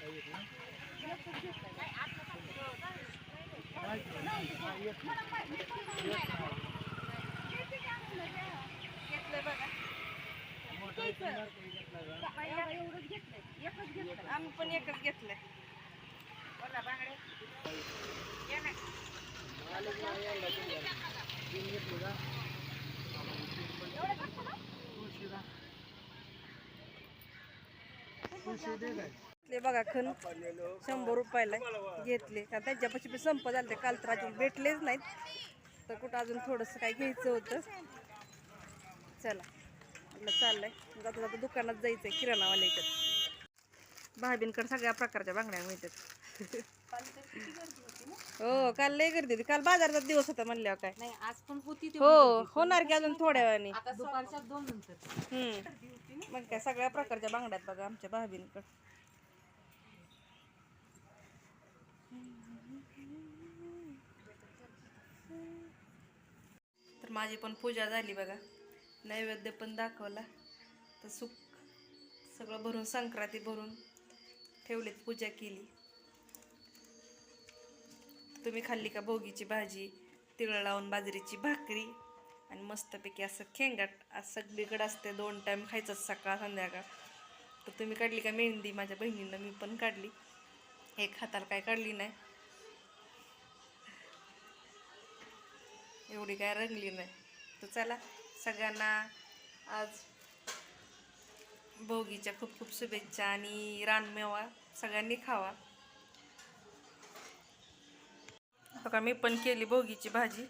एकच एवढंच एकच आम्ही पण एकच घेतलंय बोला बांगडे या ना. एवढं करतो घेतले बघा खण. शंभर रुपयाला घेतले. का त्याच्यापाशी बी संप झाले काल तर अजून भेटलेच नाहीत. तर कुठं अजून थोडंसं काय घ्यायचं होतं. चला. म्हटलं चाललंय. जाता जाता दुकानात जायचंय किराणावाल्याच्यात भाभींकडे सगळ्या प्रकारच्या बांगड्या मिळतात. हो काल लय गर्दी होती. काल बाजाराचा दिवस होता म्हणल्यावर काय. नाही आज पण होती हो होणार की अजून थोड्या वेळाने. दुपारच्या दोन नंतर. हम्म. मग काय सगळ्या प्रकारच्या बांगड्यात बघा आमच्या भाभींकडे. तर माझी पण पूजा झाली बघा. नैवेद्य पण दाखवला. तर सुख सगळं भरून संक्रांती भरून ठेवलीत पूजा केली. तुम्ही खाल्ली का भोगीची भाजी तिळ लावून बाजरीची भाकरी आणि मस्तपैकी असं खेंगाट आज सगळीकडे असते दोन टाईम खायचंच सकाळ संध्याकाळ. तर तुम्ही काढली का मेहंदी? माझ्या बहिणीनं मी पण काढली. एक हाताला काय काढली नाही. एवढी काय रंगली नाही. तर चला सगळ्यांना आज भोगीच्या खूप खूप शुभेच्छा आणि रानमेवा सगळ्यांनी खावा. बघा मी पण केली भोगीची भाजी.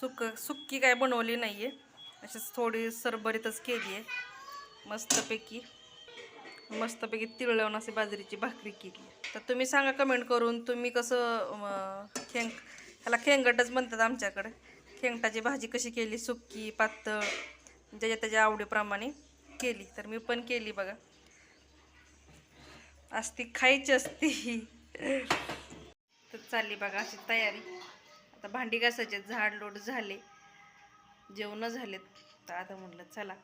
सुक सुक्की काय बनवली नाही आहे अशीच थोडी सरभरीतच केली आहे मस्तपैकी मस्तपैकी तिळ असे अशी बाजरीची भाकरी केली तर तुम्ही सांगा कमेंट करून तुम्ही कसं अं, ह्याला खेंगटच म्हणतात आमच्याकडे. खेंगटाची भाजी कशी केली? सुक्की पातळ ज्याच्या त्याच्या आवडीप्रमाणे केली. तर मी पण केली बघा. असती खायची असती. तर चालली बघा अशी तयारी. आता भांडी घासायचे झाड लोट झाले. जेवणं झालेत. तर आता म्हटलं चला.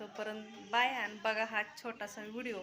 तोपर्यंत बाय आणि बघा हा छोटासा व्हिडिओ.